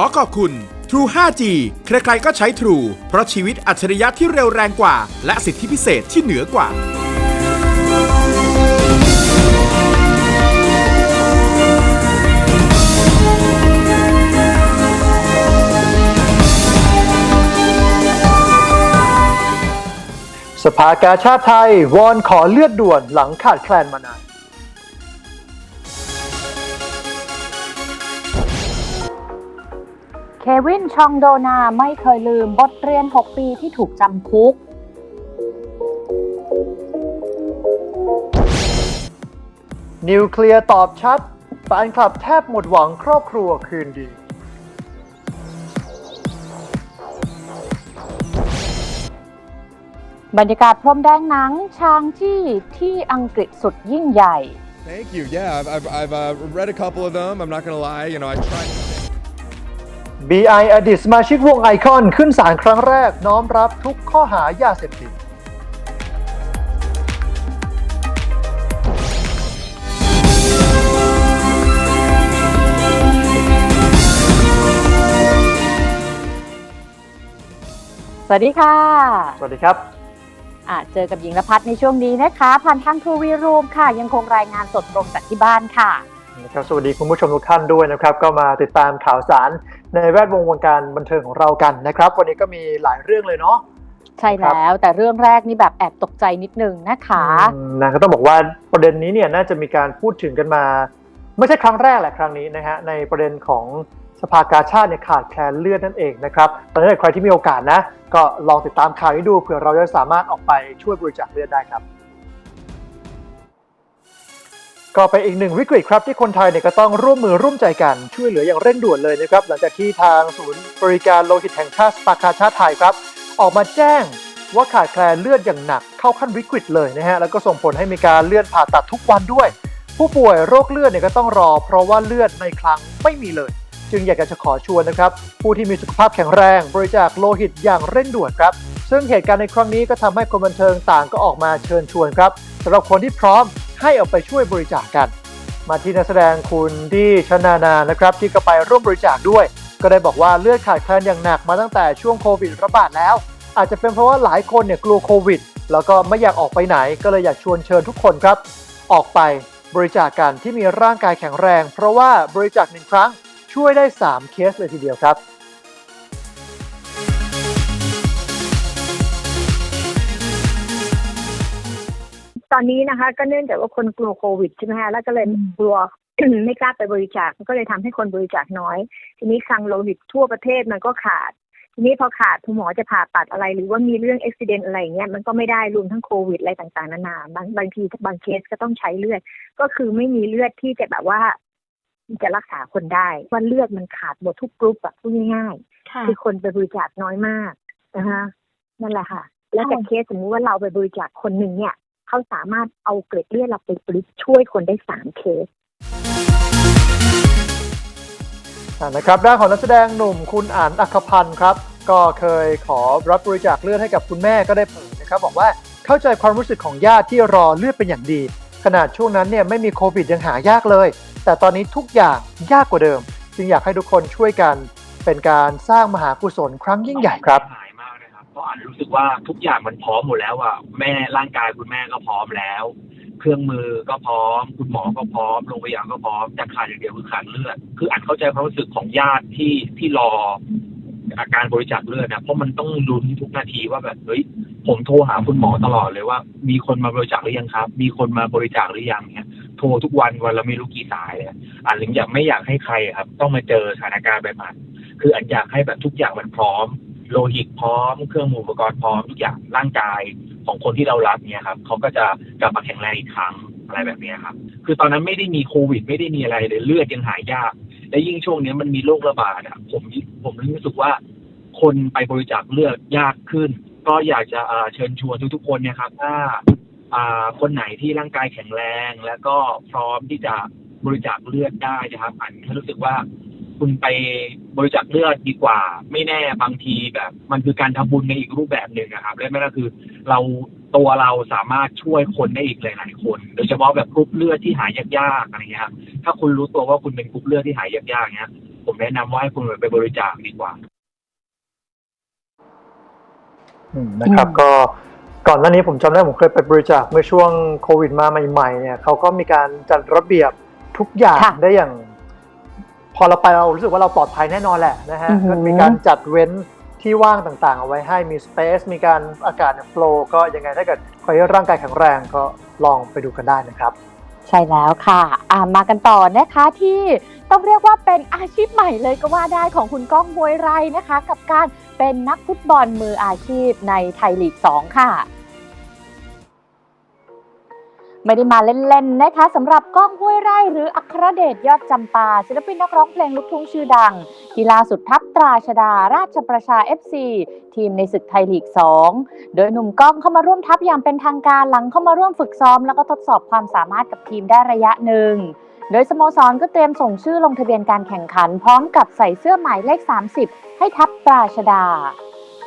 อขอบคุณ True 5G ใครๆก็ใช้ True เพราะชีวิตอัจฉริยะที่เร็วแรงกว่า และสิทธิพิเศษที่เหนือกว่า สภากาชาติไทย วอนขอเลือดด่วนหลังขาดแคลนมานาน เควินชองโดนาไม่เคยลืมบทเรียน 6 ปีที่ถูกจำคุก นิวเคลียร์ตอบชัดแฟนคลับแทบหมดหวังครอบครัวคืนดี บรรยากาศพรมแดงหนังชางจี้ที่อังกฤษสุดยิ่งใหญ่ Thank you. Yeah, I've, I've, I've uh, read a couple of them. I'm not going to lie. You know, I tried. BI อดีตสมาชิกวงไอคอนขึ้นศาลครั้งแรกน้อมรับทุกข้อหายาเสพติดสวัสดีค่ะ สวัสดีครับอะเจอกับหญิงละพัฒน์ในช่วงนี้นะคะ ผ่านทางทูวีรูมค่ะ ยังคงรายงานสดตรงจากที่บ้านค่ะนะครับสวัสดีคุณผู้ชมทุกท่านด้วยนะครับ ก็มาติดตามข่าวสาร ในแวดวงวงการบันเทิงของเรากันนะครับ วันนี้ก็มีหลายเรื่องเลยเนาะใช่แล้วแต่เรื่องแรกนี่แบบแอบตกใจนิดนึงนะคะอืมนะก็ต้องบอกว่าประเด็นนี้เนี่ยน่าจะมีการพูดถึงกันมา ไม่ใช่ครั้งแรกแหละครั้งนี้นะฮะในประเด็นของสภากาชาติเนี่ยขาดแคลนเลือดนั่นเองนะครับตอนนี้ใครที่มีโอกาสนะ ก็ลองติดตามข่าวนี้ดูเผื่อเราจะสามารถออกไปช่วยบริจาคเลือดได้ครับ ก็เป็นอีกหนึ่งวิกฤตครับที่คนไทยเนี่ยก็ต้องร่วมมือร่วมใจกันช่วยเหลืออย่างเร่งด่วนเลยนะครับ หลังจากที่ทางศูนย์บริการโลหิตแห่งชาติสภากาชาติไทยครับ ออกมาแจ้งว่าขาดแคลนเลือดอย่างหนักเข้าขั้นวิกฤตเลยนะฮะแล้วก็ส่งผลให้มีการเลื่อนผ่าตัดทุกวันด้วย ผู้ป่วยโรคเลือดเนี่ยก็ต้องรอ เพราะว่าเลือดในคลังไม่มีเลย จึงอยากจะขอชวนนะครับผู้ที่มีสุขภาพแข็งแรง บริจาคโลหิตอย่างเร่งด่วนครับซึ่งเหตุการณ์ในครั้งนี้ก็ทำให้คนบันเทิงต่างก็ออกมาเชิญชวนครับสำหรับคนที่พร้อม ให้เอาไปช่วยบริจาคกัน มาที่นักแสดงคุณดีชนานานะครับที่ก็ไปร่วมบริจาคด้วย ก็ได้บอกว่าเลือดขาดแคลนอย่างหนักมาตั้งแต่ช่วงโควิดระบาดแล้ว อาจจะเป็นเพราะว่าหลายคนเนี่ยกลัวโควิด แล้วก็ไม่อยากออกไปไหนก็เลยอยากชวนเชิญทุกคนครับ ออกไปบริจาคกันที่มีร่างกายแข็งแรง เพราะว่าบริจาคหนึ่งครั้งช่วยได้ 3 เคสเลยทีเดียวครับ ตอนนี้นะคะ ก็เนื่องจากว่าคนกลัวโควิดใช่ไหมคะแล้วก็เลยอืมกลัวไม่กล้าไปบริจาคก็เลยทำให้คนบริจาคน้อย ทีนี้คลังโลหิตทั่วประเทศมันก็ขาด ทีนี้พอขาดคุณหมอจะผ่าตัดอะไร หรือว่ามีเรื่องอุบิเหตุอะไรอย่างเงี้ยมันก็ไม่ได้รวมทั้งโควิดอะไรต่างๆนานาบางบางทีบางเคสก็ต้องใช้เลือด ก็คือไม่มีเลือดที่จะแบบว่า จะรักษาคนได้ว่าเลือดมันขาดหมดทุกกรุ๊ปอะพูดง่ายๆคือคนไปบริจาคน้อยมากนะคะนั่นแหละค่ะ แล้วแต่เคสสมมุติว่าเราไปบริจาคคนหนึ่งเนี่ย เขาสามารถเอาเกล็ดเลือดเราไปบริช่วยคนได้สามเคสนะครับด้านของนักแสดงหนุ่มคุณอ่านอัคพันธ์ครับ ก็เคยขอรับบริจาคเลือดให้กับคุณแม่ก็ได้เผยนะครับบอกว่าเข้าใจความรู้สึกของญาติที่รอเลือดเป็นอย่างดี ขนาดช่วงนั้นเนี่ยไม่มีโควิดยังหายากเลย แต่ตอนนี้ทุกอย่างยากกว่าเดิม จึงอยากให้ทุกคนช่วยกันเป็นการสร้างมหากุศลครั้งยิ่งใหญ่ครับ เพราะอันรู้สึกว่าทุกอย่างมันพร้อมหมดแล้วอะแม่ร่างกายคุณแม่ก็พร้อมแล้ว เครื่องมือก็พร้อม คุณหมอก็พร้อมโรงพยาบาลก็พร้อมแต่ขาดอย่างเดียวคือขาดเลือด คืออันเข้าใจความรู้สึกของญาติที่ที่รออาการบริจาคเลือดนะเพราะมันต้องลุ้นทุกนาทีว่าแบบเฮ้ยผมโทรหาคุณหมอตลอดเลยว่า มีคนมาบริจาคหรือยังครับ มีคนมาบริจาคหรือยังเนี่ยโทรทุกวันวันละไม่รู้กี่สายเลยอันถึงอยากไม่อยากให้ใครครับ ต้องมาเจอสถานการณ์แบบนั้นคืออันอยากให้แบบทุกอย่างมันพร้อม โลหิตพร้อม เครื่องมืออุปกรณ์พร้อมทุกอย่างร่างกายของคนที่เรารักเนี่ยครับเขาก็จะกลับมาแข็งแรงอีกครั้งอะไรแบบนี้ครับ คือตอนนั้นไม่ได้มีโควิด ไม่ได้มีอะไรเลยเลือดยังหายยาก และยิ่งช่วงนี้มันมีโรคระบาดอะผมผมรู้สึกว่าคนไปบริจาคเลือดยากขึ้น ก็อยากจะเชิญชวนทุกๆคนเนี่ยครับถ้าอ่าคนไหนที่ร่างกายแข็งแรง แล้วก็พร้อมที่จะบริจาคเลือดได้นะครับอันรู้สึกว่า คุณไปบริจาคเลือดดีกว่า ไม่แน่บางทีแบบ มันคือการทำบุญในอีกรูปแบบหนึ่งนะครับและไม่ก็คือเราตัวเราสามารถช่วยคนได้อีกหลายๆคน โดยเฉพาะแบบกรุ๊ปเลือดที่หายยากๆอะไรเงี้ยครับถ้าคุณรู้ตัวว่าคุณเป็นกรุ๊ปเลือดที่หายยากๆเงี้ย ผมแนะนำว่าให้คุณไปบริจาคดีกว่าอืมนะครับอืมก็ก่อนหน้านี้ผมจำได้ผมเคยไปบริจาคเมื่อช่วงโควิดมาใหม่ๆเนี่ยเขาก็มีการจัดระเบียบทุกอย่างค่ะได้อย่างพ อเราไปเรารู้สึกว่าเราปลอดภัยแน่นอนแหละนะฮะ อือหือ ก็มีการจัดเว้นที่ว่างต่างๆ เอาไว้ให้มีสเปซมีการอากาศโฟล์ก็ยังไงถ้าเกิดใครร่างกายแข็งแรงก็ลองไปดูกันได้นะครับ ใช่แล้วค่ะอ่ามากันต่อนะคะที่ต้องเรียกว่าเป็นอาชีพใหม่เลยก็ว่าได้ของคุณก้องบวยไรนะคะ กับการเป็นนักฟุตบอลมืออาชีพในไทยลีก 2 ค่ะ ไม่ได้มาเล่นๆนะคะสำหรับก้องห้วยไร่หรืออัครเดชยอดจำปา ศิลปินนักร้องเพลงลูกทุ่งชื่อดังที่ล่าสุดทัพตราชดา ราชประชา FC ทีมในศึกไทยลีก 2 โดยหนุ่มก้องเข้ามาร่วมทัพอย่างเป็นทางการหลังเข้ามาร่วมฝึกซ้อม แล้วก็ทดสอบความสามารถกับทีมได้ระยะหนึ่งโดยสโมสรก็เตรียมส่งชื่อลงทะเบียนการแข่งขัน พร้อมกับใส่เสื้อหมายเลข 30 ให้ทัพตราชดา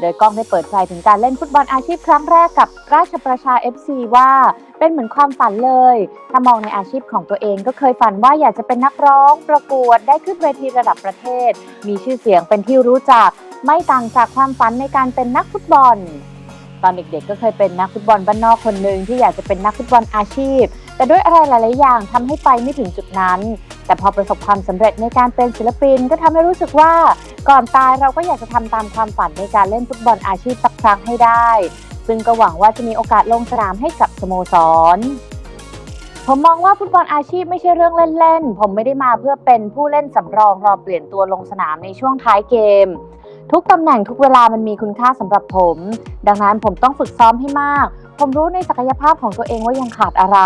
โดยก้องได้เปิดใจถึงการเล่นฟุตบอลอาชีพครั้งแรกกับราชประชา FC ว่า เป็นเหมือนความฝันเลย ถ้ามองในอาชีพของตัวเองก็เคยฝันว่าอยากจะเป็นนักร้อง ประกวดได้ขึ้นเวทีระดับประเทศ มีชื่อเสียงเป็นที่รู้จัก ไม่ต่างจากความฝันในการเป็นนักฟุตบอล ตอนเด็กๆ ก็เคยเป็นนักฟุตบอลบ้านนอกคนหนึ่งที่อยากจะเป็นนักฟุตบอลอาชีพ แต่ด้วยอะไรหลายๆอย่างทำให้ไปไม่ถึงจุดนั้น แต่พอประสบความสำเร็จในการเป็นศิลปิน ก็ทำให้รู้สึกว่าก่อนตายเราก็อยากจะทำตามความฝันในการเล่นฟุตบอลอาชีพสักครั้งให้ได้ ซึ่งก็หวังว่าจะมีโอกาสลงสนามให้กับสโมสรผมมองว่าฟุตบอลอาชีพไม่ใช่เรื่องเล่นๆ ผมไม่ได้มาเพื่อเป็นผู้เล่นสำรองรอเปลี่ยนตัวลงสนามในช่วงท้ายเกม ทุกตำแหน่งทุกเวลามันมีคุณค่าสำหรับผม ดังนั้นผมต้องฝึกซ้อมให้มาก ผมรู้ในศักยภาพของตัวเองว่ายังขาดอะไร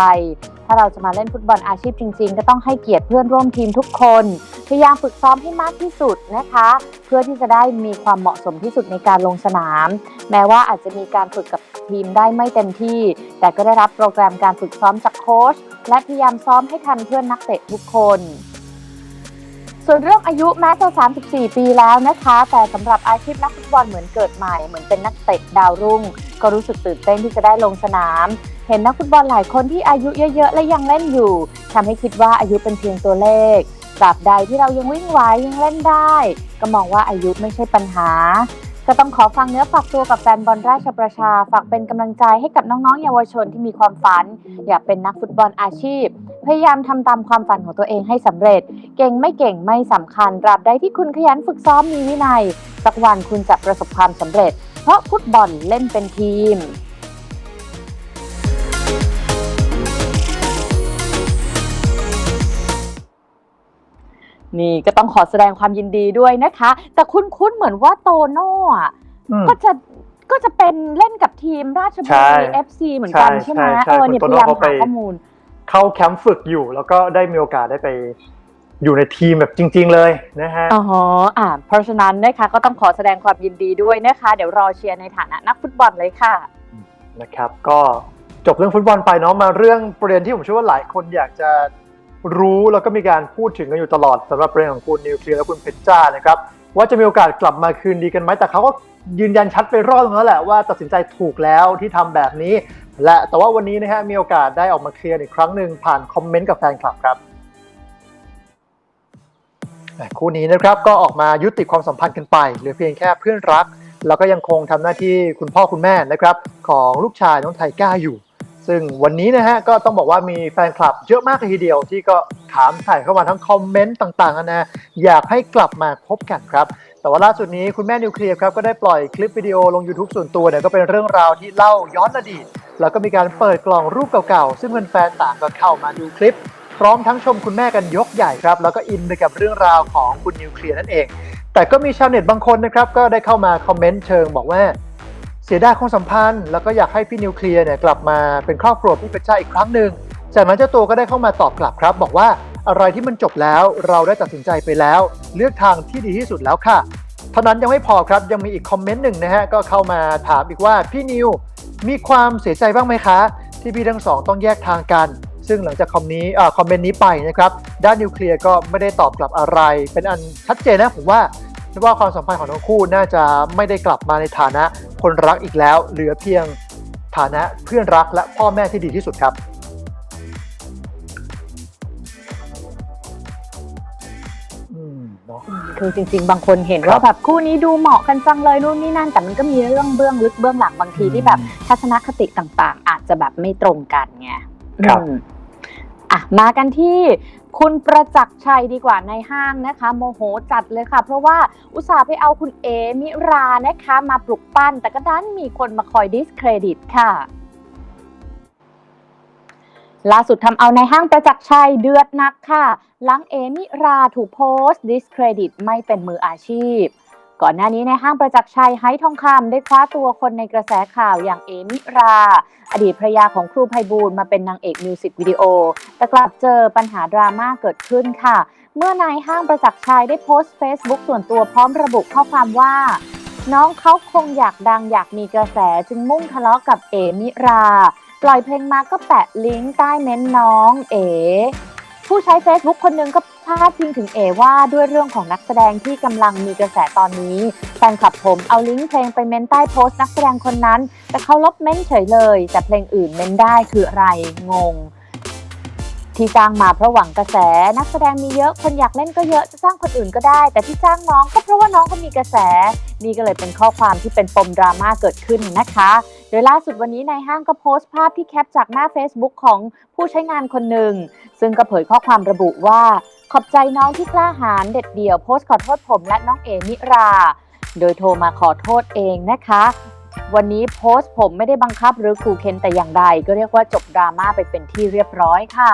ถ้าเราจะมาเล่นฟุตบอลอาชีพจริง ๆ ก็ต้องให้เกียรติเพื่อนร่วมทีมทุกคนพยายามฝึกซ้อมให้มากที่สุดนะคะ เพื่อที่จะได้มีความเหมาะสมที่สุดในการลงสนาม แม้ว่าอาจจะมีการฝึกกับทีมได้ไม่เต็มที่ แต่ก็ได้รับโปรแกรมการฝึกซ้อมจากโค้ชและพยายามซ้อมให้ทันเพื่อนนักเตะทุกคน ส่วนเรื่องอายุแม้จะ 34 ปีแล้วนะคะ แต่สำหรับอาชีพนักฟุตบอลเหมือนเกิดใหม่ เหมือนเป็นนักเตะดาวรุ่ง ก็รู้สึกตื่นเต้นที่จะได้ลงสนาม เห็นนักฟุตบอลหลายคนที่อายุเยอะๆ และยังเล่นอยู่ทำให้คิดว่าอายุเป็นเพียงตัวเลขตราบใดที่เรายังวิ่งไหวยังเล่นได้ ก็มองว่าอายุไม่ใช่ปัญหา ก็ต้องขอฟังเนื้อฝากตัวกับแฟนบอลราชประชา ฝากเป็นกำลังใจให้กับน้องๆ เยาวชนที่มีความฝัน อยากเป็นนักฟุตบอลอาชีพ พยายามทำตามความฝันของตัวเองให้สำเร็จ เก่งไม่เก่งไม่สำคัญตราบใดที่คุณขยันฝึกซ้อมมีวินัย สักวันคุณจะประสบความสำเร็จ เพราะฟุตบอลเล่นเป็นทีม นี่ก็ต้องขอแสดงความยินดีด้วยนะคะ แต่คุ้นๆเหมือนว่าโตโน่อะอืม ก็จะก็จะเป็นเล่นกับทีมราชบุใช่รี FC เหมือนกันใช่ใช่ไหมใช่ใช่เออเนี่ยคุพณโตยายามโน่เขาไป หาข้อมูล เข้าแคมป์ฝึกอยู่ แล้วก็ได้มีโอกาสได้ไปอยู่ในทีมแบบจริง ๆ เลยนะฮะ อ๋ออ่าเพราะฉะนั้นนะคะก็ต้องขอแสดงความยินดีด้วยนะคะ เดี๋ยวรอเชียร์ในฐานะนักฟุตบอลเลยค่ะ นะครับก็จบเรื่องฟุตบอลไปเนาะมาเรื่องประเด็นที่ผมเชื่อว่าหลายคนอยากจะ รู้แล้วก็มีการพูดถึงกันอยู่ตลอดสำหรับประเด็นของคุณนิวเคลียร์และคุณเพชรจ้านะครับว่าจะมีโอกาสกลับมาคืนดีกันไหมแต่เขาก็ยืนยันชัดไปรอบนึงแล้วแหละว่าตัดสินใจถูกแล้วที่ทำแบบนี้ และแต่ว่าวันนี้นะฮะมีโอกาสได้ออกมาเคลียร์อีกครั้งหนึ่งผ่านคอมเมนต์กับแฟนคลับครับคู่นี้นะครับก็ออกมายุติความสัมพันธ์กันไปเหลือเพียงแค่เพื่อนรัก แล้วก็ยังคงทำหน้าที่คุณพ่อคุณแม่นะครับของลูกชายน้องไทก้าอยู่ ซึ่งวันนี้นะฮะก็ต้องบอกว่ามีแฟนคลับเยอะมากเลยทีเดียวที่ก็ถามถ่ายเข้ามาทั้งคอมเมนต์ต่างๆนานาอยากให้กลับมาพบกันครับ แต่ว่าล่าสุดนี้คุณแม่นิวเคลียร์ครับก็ได้ปล่อยคลิปวิดีโอลง YouTube ส่วนตัวเนี่ยก็เป็นเรื่องราวที่เล่าย้อนอดีต แล้วก็มีการเปิดกล่องรูปเก่าๆ ซึ่งแฟนๆต่างก็เข้ามาดูคลิป พร้อมทั้งชมคุณแม่กันยกใหญ่ครับ แล้วก็อินไปกับเรื่องราวของคุณนิวเคลียร์นั่นเอง แต่ก็มีชาวเน็ตบางคนนะครับก็ได้เข้ามาคอมเมนต์เชิงบอกว่า เสียดายความสัมพันธ์ แล้วก็อยากให้พี่นิวเคลียร์เนี่ยกลับมาเป็นครอบครัวพี่เพชรจ้าอีกครั้งหนึ่งจากนั้นเจ้าตัวก็ได้เข้ามาตอบกลับครับ บอกว่าอะไรที่มันจบแล้วเราได้ตัดสินใจไปแล้ว เลือกทางที่ดีที่สุดแล้วค่ะ เท่านั้นยังไม่พอครับยังมีอีกคอมเมนต์หนึ่งนะฮะก็เข้ามาถามอีกว่าพี่นิวมีความเสียใจบ้างไหมคะ ที่พี่ทั้งสองต้องแยกทางกัน ซึ่งหลังจากคอมนี้อ่าคอมเมนต์นี้ไปนะครับด้านนิวเคลียร์ก็ไม่ได้ตอบกลับอะไร เป็นอันชัดเจนนะผมว่า ว่าความสัมพันธ์ของทั้งคู่น่าจะไม่ได้กลับมาในฐานะคนรักอีกแล้ว เหลือเพียงฐานะเพื่อนรักและพ่อแม่ที่ดีที่สุดครับอืมเนาะคือจริง ๆ บางคนเห็นว่าแบบคู่นี้ดูเหมาะกันจังเลยนู่นนี่นั่น แต่มันก็มีเรื่องเบื้องลึกเบื้องหลังบางทีที่แบบทัศนคติต่างๆ อาจจะแบบไม่ตรงกันไงครับอืมอะมากันที่ คุณประจักษ์ชัยดีกว่าในห้างนะคะ โมโหจัดเลยค่ะ เพราะว่าอุตส่าห์ไปเอาคุณเอมิรานะคะมาปลุกปั้น แต่ก็ดันมีคนมาคอยดิสเครดิตค่ะล่าสุดทำเอาในห้างประจักษ์ชัยเดือดนักค่ะ หลังเอมิราถูกโพสต์ดิสเครดิตไม่เป็นมืออาชีพ ก่อนหน้านี้ในห้างประจักษ์ชัยไฮทองคำได้คว้าตัวคนในกระแสข่าวอย่างเอมิรา อดีตภรยาของครูไพบูลมาเป็นนางเอกมิวสิกวิดีโอ แต่กลับเจอปัญหาดราม่าเกิดขึ้นค่ะ เมื่อนายห้างประจักษ์ชัยได้โพสต์ Facebook ส่วนตัวพร้อมระบุข้อความว่า น้องเขาคงอยากดังอยากมีกระแสจึงมุ่งทะเลาะกับเอมิรา ปล่อยเพลงมาก็แปะลิงก์ใต้เม้นน้องเอ ผู้ใช้ Facebook คนหนึ่งก็พาดพิงถึงเอว่าด้วยเรื่องของนักแสดงที่กำลังมีกระแสตอนนี้ แฟนคลับผมเอาลิงก์เพลงไปเม้นใต้โพสต์นักแสดงคนนั้น แต่เขาลบเม้นเฉยเลย แต่เพลงอื่นเม้นได้คืออะไรงง ที่จ้างมาเพราะหวังกระแสนักแสดงมีเยอะคนอยากเล่นก็เยอะจะจ้างคนอื่นก็ได้ แต่ที่จ้างน้องก็เพราะว่าน้องก็มีกระแส นี่ก็เลยเป็นข้อความที่เป็นปมดราม่าเกิดขึ้นนะคะ โดยล่าสุดวันนี้ในายห้างก็โพสต์ภาพที่แคปจากหน้า Facebook ของผู้ใช้งานคนหนึ่ง ซึ่งก็เผยข้อความระบุว่า ขอบใจน้องที่กล้าหาญเด็ดเดี่ยว โพสต์ขอโทษผมและน้องเอมิรา โดยโทรมาขอโทษเองนะคะ วันนี้โพสต์ผมไม่ได้บังคับหรือขู่เค้นแต่อย่างใด ก็เรียกว่าจบดราม่าไปเป็นที่เรียบร้อยค่ะ